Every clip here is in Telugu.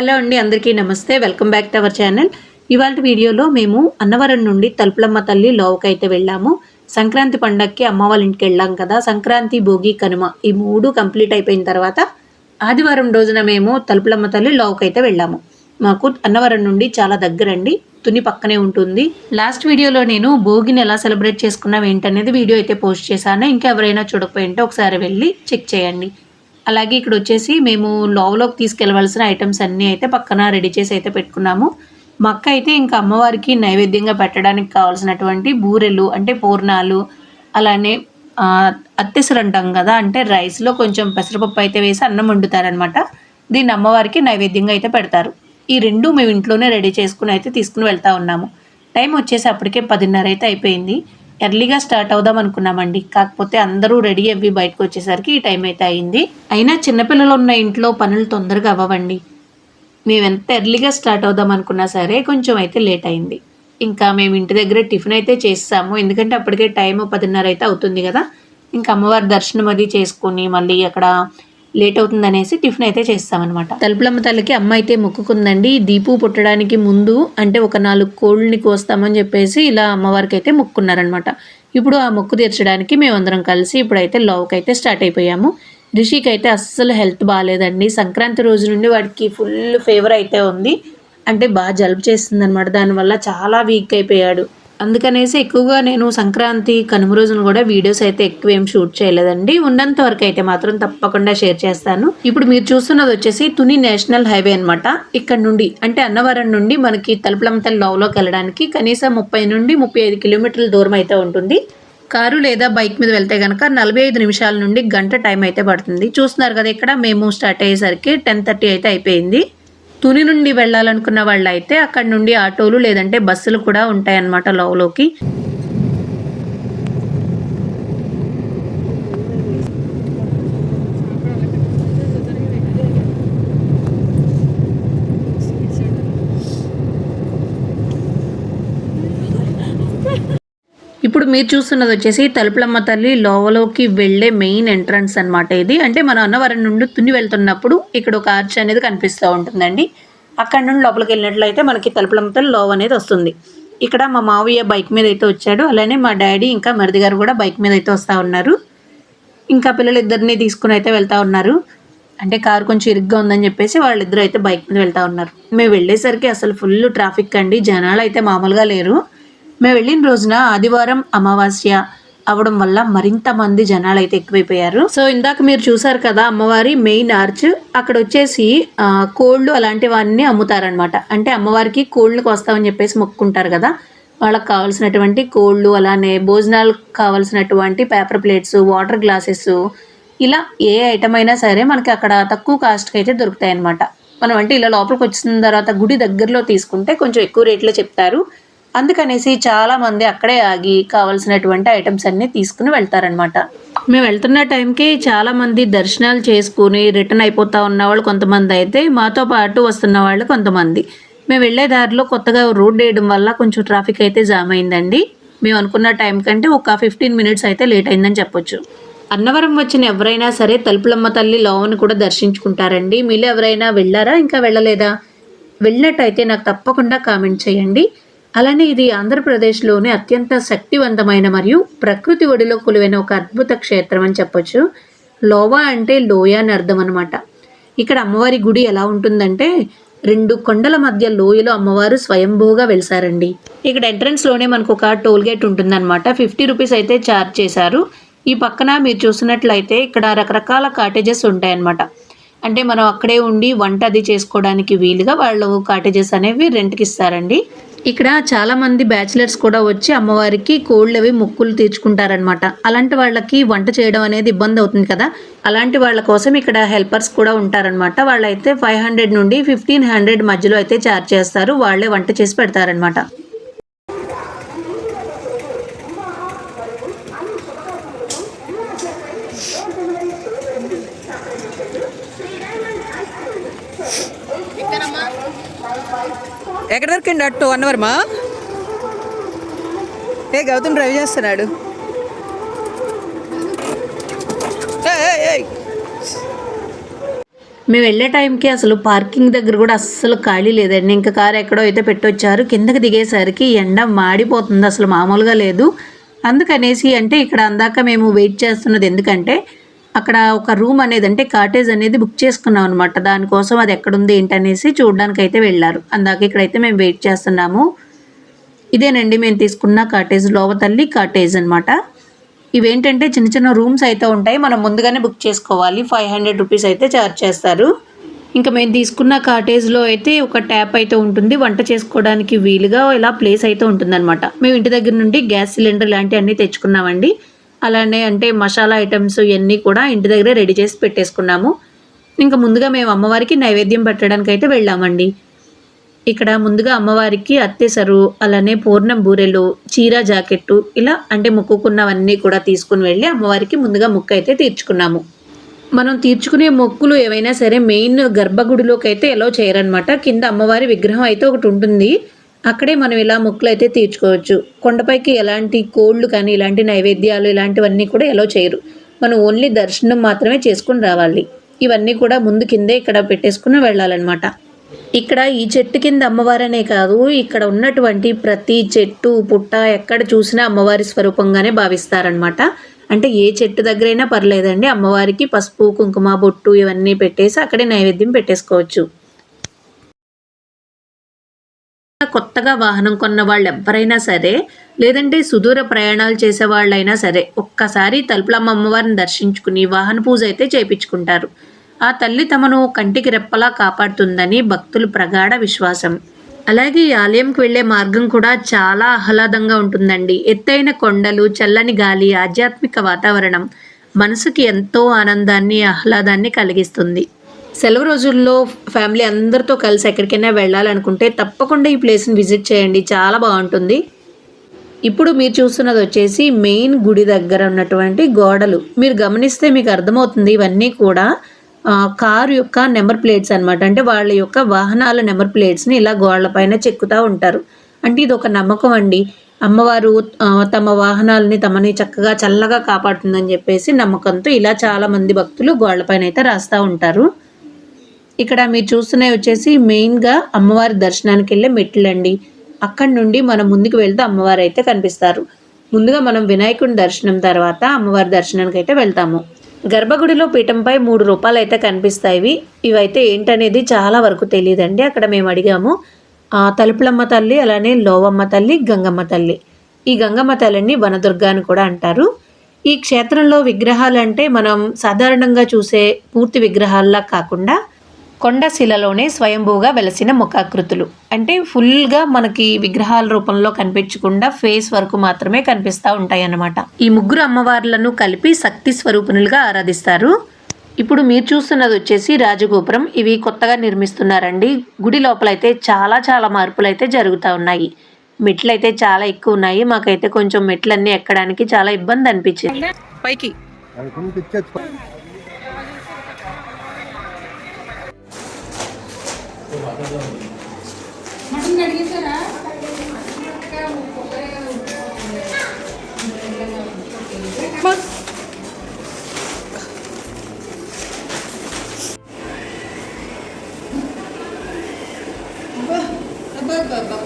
హలో అండి అందరికీ నమస్తే. Welcome back to our channel. ఇవాళ వీడియోలో మేము అన్నవరం నుండి తలుపులమ్మ తల్లి లోవకైతే వెళ్ళాము. సంక్రాంతి పండగకి అమ్మ వాళ్ళ ఇంటికి వెళ్ళాం కదా. సంక్రాంతి భోగి కనుమ ఈ మూడు కంప్లీట్ అయిపోయిన తర్వాత ఆదివారం రోజున మేము తలుపులమ్మ తల్లి లోవకైతే వెళ్ళాము. మాకు అన్నవరం నుండి చాలా దగ్గరండి. తుని పక్కనే ఉంటుంది. లాస్ట్ వీడియోలో నేను భోగిని ఎలా సెలబ్రేట్ చేసుకున్నాం ఏంటనేది వీడియో అయితే పోస్ట్ చేశాను. ఇంకా ఎవరైనా చూడకపోయింటే ఒకసారి వెళ్ళి చెక్ చేయండి. అలాగే ఇక్కడ వచ్చేసి మేము లోవలోకి తీసుకెళ్ళవలసిన ఐటమ్స్ అన్నీ అయితే పక్కన రెడీ చేసి అయితే పెట్టుకున్నాము. మా అక్క అయితే ఇంకా అమ్మవారికి నైవేద్యంగా పెట్టడానికి కావాల్సినటువంటి బూరెలు అంటే పూర్ణాలు అలానే అత్తెసరు అంటాం కదా అంటే రైస్లో కొంచెం పెసరపప్పు అయితే వేసి అన్నం వండుతారనమాట దీన్ని అమ్మవారికి నైవేద్యంగా అయితే పెడతారు. ఈ రెండు మేము ఇంట్లోనే రెడీ చేసుకుని అయితే తీసుకుని వెళ్తా ఉన్నాము. టైం వచ్చేసి అప్పటికే పదిన్నర అయితే అయిపోయింది. ఎర్లీగా స్టార్ట్ అవుదాం అనుకున్నామండి. కాకపోతే అందరూ రెడీ అవ్వి బయటకు వచ్చేసరికి ఈ టైం అయితే అయింది. అయినా చిన్నపిల్లలు ఉన్న ఇంట్లో పనులు తొందరగా అవ్వవండి. మేము ఎంత ఎర్లీగా స్టార్ట్ అవుదాం అనుకున్నా సరే కొంచెం అయితే లేట్ అయింది. ఇంకా మేము ఇంటి దగ్గర టిఫిన్ అయితే చేస్తాము. ఎందుకంటే అప్పటికే టైం పదిన్నర అయితే అవుతుంది కదా. ఇంకా అమ్మవారి దర్శనం అది చేసుకొని మళ్ళీ అక్కడ లేట్ అవుతుంది అనేసి టిఫిన్ అయితే చేస్తామన్నమాట. తలుపులమ్మ తల్లికి అమ్మ అయితే మొక్కుకుందండి. దీపు పుట్టడానికి ముందు అంటే ఒక నాలుగు కోళ్ళని కోస్తామని చెప్పేసి ఇలా అమ్మవారికి అయితే మొక్కున్నారనమాట ఇప్పుడు ఆ మొక్కు తీర్చడానికి మేమందరం కలిసి ఇప్పుడైతే లోకి అయితే స్టార్ట్ అయిపోయాము. రిషికి అయితే అస్సలు హెల్త్ బాగాలేదండి. సంక్రాంతి రోజు నుండి వాడికి ఫుల్ ఫీవర్ అయితే ఉంది. అంటే బాగా జలుబు చేస్తుంది అనమాట దానివల్ల చాలా వీక్ అయిపోయాడు. అందుకనేసి ఎక్కువగా నేను సంక్రాంతి కనుమ రోజున కూడా వీడియోస్ అయితే ఎక్కువ ఏం షూట్ చేయలేదండి. ఉన్నంత వరకు అయితే మాత్రం తప్పకుండా షేర్ చేస్తాను. ఇప్పుడు మీరు చూస్తున్నది వచ్చేసి తుని నేషనల్ హైవే అన్నమాట. ఇక్కడ నుండి అంటే అన్నవరం నుండి మనకి తలుపులమ్మతల్ లోవలోకి వెళ్ళడానికి కనీసం ముప్పై నుండి ముప్పై ఐదు కిలోమీటర్ల దూరం అయితే ఉంటుంది. కారు లేదా బైక్ మీద వెళ్తే కనుక నలభై ఐదు నిమిషాల నుండి గంట టైం అయితే పడుతుంది. చూస్తున్నారు కదా ఇక్కడ మేము స్టార్ట్ అయ్యేసరికి టెన్ థర్టీ అయితే అయిపోయింది. తుని నుండి వెళ్ళాలనుకున్న వాళ్ళు అయితే అక్కడ నుండి ఆటోలు లేదంటే బస్సులు కూడా ఉంటాయన్నమాట లోవలోకి ఇప్పుడు మీరు చూస్తున్నది వచ్చేసి తలుపులమ్మ తల్లి లోవలోకి వెళ్ళే మెయిన్ ఎంట్రన్స్ అనమాట ఇది. అంటే మన అన్నవరం నుండి తుని వెళ్తున్నప్పుడు ఇక్కడ ఒక ఆర్చ్ అనేది కనిపిస్తూ ఉంటుందండి. అక్కడ నుండి లోపలికి వెళ్ళినట్లయితే మనకి తలుపులమ్మ తల్లి లోవ్ అనేది వస్తుంది. ఇక్కడ మా మావయ్య బైక్ మీద అయితే వచ్చాడు. అలానే మా డాడీ ఇంకా మరిది గారు కూడా బైక్ మీద అయితే వస్తూ ఉన్నారు. ఇంకా పిల్లలిద్దరిని తీసుకుని అయితే వెళ్తా ఉన్నారు. అంటే కారు కొంచెం ఇరుగ్గా ఉందని చెప్పేసి వాళ్ళిద్దరూ అయితే బైక్ మీద వెళ్తా ఉన్నారు. మేము వెళ్ళేసరికి అసలు ఫుల్ ట్రాఫిక్ అండి. జనాలు అయితే మామూలుగా లేరు. మేము వెళ్ళిన రోజున ఆదివారం అమావాస్య అవడం వల్ల మరింత మంది జనాలు అయితే ఎక్కువైపోయారు. సో ఇందాక మీరు చూసారు కదా అమ్మవారి మెయిన్ ఆర్చ్ అక్కడ వచ్చేసి కోళ్ళు అలాంటివన్నీ అమ్ముతారనమాట అంటే అమ్మవారికి కోళ్ళు కోస్తామని చెప్పేసి మొక్కుంటారు కదా. వాళ్ళకి కావాల్సినటువంటి కోళ్ళు అలానే భోజనాలు కావాల్సినటువంటి పేపర్ ప్లేట్స్ వాటర్ గ్లాసెస్ ఇలా ఏ ఐటమ్ అయినా సరే మనకి అక్కడ తక్కువ కాస్ట్కి అయితే దొరుకుతాయి అనమాట మనం అంటే ఇలా లోపలికి వచ్చిన తర్వాత గుడి దగ్గరలో తీసుకుంటే కొంచెం ఎక్కువ రేట్లో చెప్తారు. అందుకనేసి చాలా మంది అక్కడే ఆగి కావాల్సినటువంటి ఐటమ్స్ అన్ని తీసుకుని వెళ్తారనమాట మేము వెళ్తున్న టైంకి చాలా మంది దర్శనాలు చేసుకుని రిటర్న్ అయిపోతా ఉన్న వాళ్ళు కొంతమంది అయితే మాతో పాటు వస్తున్న వాళ్ళు కొంతమంది. మేము వెళ్ళే దారిలో కొత్తగా రోడ్ వేయడం వల్ల కొంచెం ట్రాఫిక్ అయితే జామ్ అయిందండి. మేము అనుకున్న టైం కంటే ఒక ఫిఫ్టీన్ మినిట్స్ అయితే లేట్ అయిందని చెప్పొచ్చు. అన్నవరం వచ్చిన ఎవరైనా సరే తలుపులమ్మ తల్లి లోవని కూడా దర్శించుకుంటారండి. మీలో ఎవరైనా వెళ్ళారా? ఇంకా వెళ్ళలేదా? వెళ్ళినట్టయితే నాకు తప్పకుండా కామెంట్ చేయండి. అలానే ఇది ఆంధ్రప్రదేశ్లోని అత్యంత శక్తివంతమైన మరియు ప్రకృతి ఒడిలో కొలువైన ఒక అద్భుత క్షేత్రం అని చెప్పొచ్చు. లోవా అంటే లోయ అని అర్థం అనమాట ఇక్కడ అమ్మవారి గుడి ఎలా ఉంటుందంటే రెండు కొండల మధ్య లోయలో అమ్మవారు స్వయంభూగా వెలిసారండి. ఇక్కడ ఎంట్రన్స్లోనే మనకు ఒక టోల్ గేట్ ఉంటుందన్నమాట. ఫిఫ్టీ రూపీస్ అయితే ఛార్జ్ చేశారు. ఈ పక్కన మీరు చూసినట్లయితే ఇక్కడ రకరకాల కాటేజెస్ ఉంటాయన్నమాట. అంటే మనం అక్కడే ఉండి వంట అది చేసుకోవడానికి వీలుగా వాళ్ళు కాటేజెస్ అనేవి రెంట్కి ఇస్తారండి. ఇక్కడ చాలామంది బ్యాచిలర్స్ కూడా వచ్చి అమ్మవారికి కోళ్ళు అవి మొక్కులు తీర్చుకుంటారనమాట అలాంటి వాళ్ళకి వంట చేయడం అనేది ఇబ్బంది అవుతుంది కదా. అలాంటి వాళ్ళ కోసం ఇక్కడ హెల్పర్స్ కూడా ఉంటారనమాట వాళ్ళైతే ఫైవ్ హండ్రెడ్ నుండి ఫిఫ్టీన్ హండ్రెడ్ మధ్యలో అయితే ఛార్జ్ చేస్తారు. వాళ్ళే వంట చేసి పెడతారనమాట ఎక్కడి వరకు అండి అట్టు వన్ అవర్ మా ఏ గౌతమ్ డ్రైవ్ చేస్తున్నాడు. మేము వెళ్ళే టైంకి అసలు పార్కింగ్ దగ్గర కూడా అస్సలు ఖాళీ లేదండి. ఇంకా కారు ఎక్కడో అయితే పెట్టొచ్చారు. కిందకి దిగేసరికి ఎండ మాడిపోతుంది. అసలు మామూలుగా లేదు. అందుకనేసి అంటే ఇక్కడ అందాక మేము వెయిట్ చేస్తున్నది ఎందుకంటే అక్కడ ఒక రూమ్ అనేది అంటే కాటేజ్ అనేది బుక్ చేసుకున్నాం అనమాట దానికోసం అది ఎక్కడుంది ఏంటనేసి చూడడానికి అయితే వెళ్ళారు. అందాక ఇక్కడైతే మేము వెయిట్ చేస్తున్నాము. ఇదేనండి మేము తీసుకున్న కాటేజ్ లోవతల్లి కాటేజ్ అనమాట ఇవేంటంటే చిన్న చిన్న రూమ్స్ అయితే ఉంటాయి. మనం ముందుగానే బుక్ చేసుకోవాలి. ఫైవ్ హండ్రెడ్ రూపీస్ అయితే ఛార్జ్ చేస్తారు. ఇంకా మేము తీసుకున్న కాటేజ్లో అయితే ఒక ట్యాప్ అయితే ఉంటుంది. వంట చేసుకోవడానికి వీలుగా ఇలా ప్లేస్ అయితే ఉంటుందన్నమాట. మేము ఇంటి దగ్గర నుండి గ్యాస్ సిలిండర్ లాంటివన్నీ తెచ్చుకున్నామండి. అలానే అంటే మసాలా ఐటమ్స్ ఇవన్నీ కూడా ఇంటి దగ్గరే రెడీ చేసి పెట్టేసుకున్నాము. ఇంకా ముందుగా మేము అమ్మవారికి నైవేద్యం పెట్టడానికి అయితే వెళ్ళామండి. ఇక్కడ ముందుగా అమ్మవారికి అత్తెసరు అలానే పూర్ణం బూరెలు చీర జాకెట్టు ఇలా అంటే మొక్కుకున్నవన్నీ కూడా తీసుకుని వెళ్ళి అమ్మవారికి ముందుగా మొక్కు అయితే తీర్చుకున్నాము. మనం తీర్చుకునే మొక్కులు ఏవైనా సరే మెయిన్ గర్భగుడిలోకి అయితే ఎలా చేయరనమాట కింద అమ్మవారి విగ్రహం అయితే ఒకటి ఉంటుంది. అక్కడే మనం ఇలా మొక్కులు అయితే తీర్చుకోవచ్చు. కొండపైకి ఎలాంటి కోళ్ళు కానీ ఇలాంటి నైవేద్యాలు ఇలాంటివన్నీ కూడా ఎలా చేయరు. మనం ఓన్లీ దర్శనం మాత్రమే చేసుకుని రావాలి. ఇవన్నీ కూడా ముందు కిందే ఇక్కడ పెట్టేసుకుని వెళ్ళాలన్నమాట. ఇక్కడ ఈ చెట్టు కింద అమ్మవారనే కాదు ఇక్కడ ఉన్నటువంటి ప్రతి చెట్టు పుట్ట ఎక్కడ చూసినా అమ్మవారి స్వరూపంగానే భావిస్తారనమాట అంటే ఏ చెట్టు దగ్గరైనా పర్లేదండి అమ్మవారికి పసుపు కుంకుమ బొట్టు ఇవన్నీ పెట్టేసి అక్కడే నైవేద్యం పెట్టేసుకోవచ్చు. కొత్తగా వాహనం కొన్న వాళ్ళు ఎవరైనా సరే లేదంటే సుదూర ప్రయాణాలు చేసే వాళ్ళైనా సరే ఒక్కసారి తలుపులమ్మ అమ్మవారిని దర్శించుకుని వాహన పూజ అయితే చేపించుకుంటారు. ఆ తల్లి తమను కంటికి రెప్పలా కాపాడుతుందని భక్తులు ప్రగాఢ విశ్వాసం. అలాగే ఈ ఆలయంకి వెళ్ళే మార్గం కూడా చాలా ఆహ్లాదంగా ఉంటుందండి. ఎత్తైన కొండలు చల్లని గాలి ఆధ్యాత్మిక వాతావరణం మనసుకి ఎంతో ఆనందాన్ని ఆహ్లాదాన్ని కలిగిస్తుంది. సెలవు రోజుల్లో ఫ్యామిలీ అందరితో కలిసి ఎక్కడికైనా వెళ్ళాలనుకుంటే తప్పకుండా ఈ ప్లేస్ని విజిట్ చేయండి. చాలా బాగుంటుంది. ఇప్పుడు మీరు చూస్తున్నది వచ్చేసి మెయిన్ గుడి దగ్గర ఉన్నటువంటి గోడలు. మీరు గమనిస్తే మీకు అర్థమవుతుంది ఇవన్నీ కూడా కారు యొక్క నెంబర్ ప్లేట్స్ అనమాట అంటే వాళ్ళ యొక్క వాహనాల నెంబర్ ప్లేట్స్ని ఇలా గోడలపైన చెక్కుతూ ఉంటారు. అంటే ఇది ఒక నమ్మకం అండి. అమ్మవారు తమ వాహనాలని తమని చక్కగా చల్లగా కాపాడుతుందని చెప్పేసి నమ్మకంతో ఇలా చాలా మంది భక్తులు గోడలపైన అయితే రాస్తూ ఉంటారు. ఇక్కడ మీరు చూస్తున్నవి వచ్చేసి మెయిన్గా అమ్మవారి దర్శనానికి వెళ్ళే మెట్లండి అక్కడి నుండి మనం ముందుకు వెళ్తే అమ్మవారు అయితే కనిపిస్తారు. ముందుగా మనం వినాయకుడి దర్శనం తర్వాత అమ్మవారి దర్శనానికి అయితే వెళ్తాము. గర్భగుడిలో పీఠంపై మూడు రూపాయలు అయితే కనిపిస్తాయి. ఇవైతే ఏంటనేది చాలా వరకు తెలియదండి. అక్కడ మేము అడిగాము. ఆ తలుపులమ్మ తల్లి అలానే లోవమ్మ తల్లి గంగమ్మ తల్లి. ఈ గంగమ్మ తల్లిని వనదుర్గ అని కూడా అంటారు. ఈ క్షేత్రంలో విగ్రహాలు అంటే మనం సాధారణంగా చూసే పూర్తి విగ్రహాల్లా కాకుండా కొండ శిలలోనే స్వయంభూగా వెలసిన ముఖాకృతులు. అంటే ఫుల్గా మనకి విగ్రహాల రూపంలో కనిపించకుండా ఫేస్ వరకు మాత్రమే కనిపిస్తూ ఉంటాయి అన్నమాట ఈ ముగ్గురు అమ్మవార్లను కలిపి శక్తి స్వరూపిణులుగా ఆరాధిస్తారు. ఇప్పుడు మీరు చూస్తున్నది వచ్చేసి రాజగోపురం. ఇవి కొత్తగా నిర్మిస్తున్నారండి. గుడి లోపలైతే చాలా చాలా మార్పులు అయితే జరుగుతూ ఉన్నాయి. మెట్లు అయితే చాలా ఎక్కువ ఉన్నాయి. మాకైతే కొంచెం మెట్లన్నీ ఎక్కడానికి చాలా ఇబ్బంది అనిపించింది. పైకి.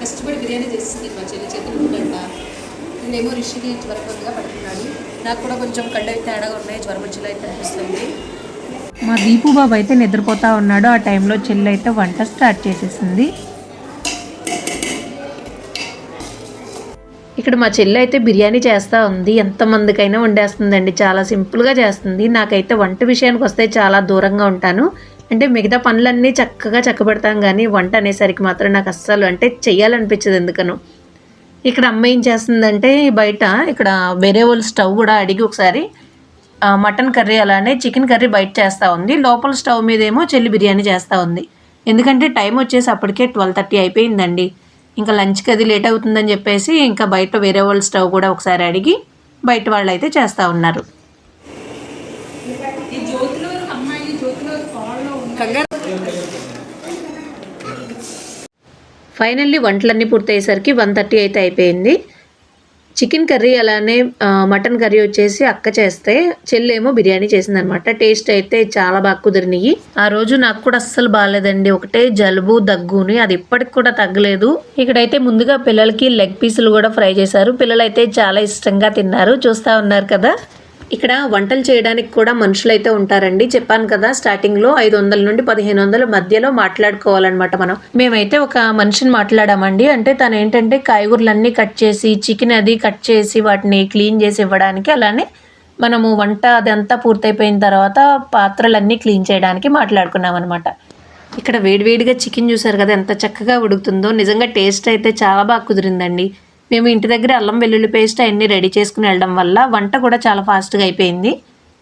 కష్టపడి బిర్యానీ చేస్తుంది మా చెల్లి చేతులు ఉందంట. నేనేమో రిషికి జ్వరం కొద్దిగా పడుతున్నాడు నాకు కూడా కొంచెం కళ్ళు అయితే తేడాగా ఉన్నాయి జ్వరం వచ్చేలా అయితే అనిపిస్తుంది. మా దీపు బాబు అయితే నిద్రపోతా ఉన్నాడు. ఆ టైంలో చెల్లి అయితే వంట స్టార్ట్ చేసేసింది. ఇక్కడ మా చెల్లి అయితే బిర్యానీ చేస్తూ ఉంది. ఎంతమందికైనా వండేస్తుందండి. చాలా సింపుల్గా చేస్తుంది. నాకైతే వంట విషయానికి వస్తే చాలా దూరంగా ఉంటాను. అంటే మిగతా పనులన్నీ చక్కగా చక్కబెడతాం కానీ వంట అనేసరికి మాత్రం నాకు అస్సలు అంటే చెయ్యాలనిపించదు ఎందుకనో. ఇక్కడ అమ్మ ఏం చేస్తుందంటే బయట ఇక్కడ వేరే వాళ్ళు స్టవ్ కూడా అడిగి ఒకసారి మటన్ కర్రీ అలానే చికెన్ కర్రీ బయట చేస్తూ ఉంది. లోపల స్టవ్ మీదేమో చెల్లి బిర్యానీ చేస్తూ ఉంది. ఎందుకంటే టైం వచ్చేసి అప్పటికే ట్వెల్వ్ థర్టీ అయిపోయిందండి. ఇంకా లంచ్కి అది లేట్ అవుతుందని చెప్పేసి ఇంకా బయట వేరే వాళ్ళ స్టవ్ కూడా ఒకసారి అడిగి బయట వాళ్ళు అయితే చేస్తూ ఉన్నారు. ఫైనల్లీ వంటలన్నీ పూర్తయ్యేసరికి వన్ థర్టీ అయితే అయిపోయింది. చికెన్ కర్రీ అలానే మటన్ కర్రీ వచ్చేసి అక్క చేస్తే చెల్లేమో బిర్యానీ చేసింది అనమాట టేస్ట్ అయితే చాలా బాగా కుదిరినాయి. ఆ రోజు నాకు కూడా అస్సలు బాగాలేదండి. ఒకటే జలుబు దగ్గుని అది ఇప్పటికి కూడా తగ్గలేదు. ఇక్కడైతే ముందుగా పిల్లలకి లెగ్ పీసులు కూడా ఫ్రై చేశారు. పిల్లలైతే చాలా ఇష్టంగా తిన్నారు. చూస్తూ ఉన్నారు కదా. ఇక్కడ వంటలు చేయడానికి కూడా మనుషులు అయితే ఉంటారండి. చెప్పాను కదా స్టార్టింగ్లో ఐదు వందల నుండి పదిహేను వందల మధ్యలో మాట్లాడుకోవాలన్నమాట మనం. మేమైతే ఒక మనిషిని మాట్లాడామండి. అంటే తను ఏంటంటే కాయగూరలన్నీ కట్ చేసి చికెన్ అది కట్ చేసి వాటిని క్లీన్ చేసి ఇవ్వడానికి అలానే మనము వంట అదంతా పూర్తయిపోయిన తర్వాత పాత్రలన్నీ క్లీన్ చేయడానికి మాట్లాడుకున్నాం అనమాట ఇక్కడ వేడివేడిగా చికెన్ చూసారు కదా ఎంత చక్కగా ఉడుకుతుందో. నిజంగా టేస్ట్ అయితే చాలా బాగా కుదిరిందండి. మేము ఇంటి దగ్గర అల్లం వెల్లుల్లి పేస్ట్ అవన్నీ రెడీ చేసుకుని వెళ్ళడం వల్ల వంట కూడా చాలా ఫాస్ట్గా అయిపోయింది.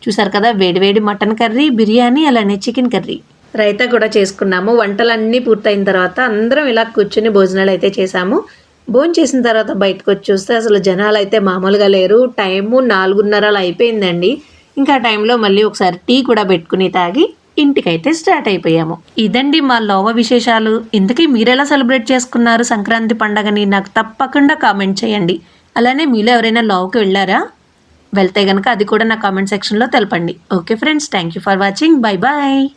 చూసారు కదా వేడివేడి మటన్ కర్రీ బిర్యానీ అలానే చికెన్ కర్రీ. రైతా కూడా చేసుకున్నాము. వంటలన్నీ పూర్తయిన తర్వాత అందరం ఇలా కూర్చుని భోజనాలు అయితే చేసాము భోజనం చేసిన తర్వాత బయటకు వచ్చి చూస్తే అసలు జనాలు అయితే మామూలుగా లేరు. టైము నాలుగున్నర అలా అయిపోయిందండి. ఇంకా ఆ టైంలో మళ్ళీ ఒకసారి టీ కూడా పెట్టుకుని తాగి ఇంటికైతే స్టార్ట్ అయిపోయాము. ఇదండి మా లోవ విశేషాలు. ఇంతకీ మీరెలా సెలబ్రేట్ చేసుకున్నారు సంక్రాంతి పండగని నాకు తప్పకుండా కామెంట్ చేయండి. అలానే మీలో ఎవరైనా లోవకి వెళ్ళారా? వెళ్తే కనుక అది కూడా నా కామెంట్ సెక్షన్లో తెలపండి. Okay friends thank you for watching. Bye bye.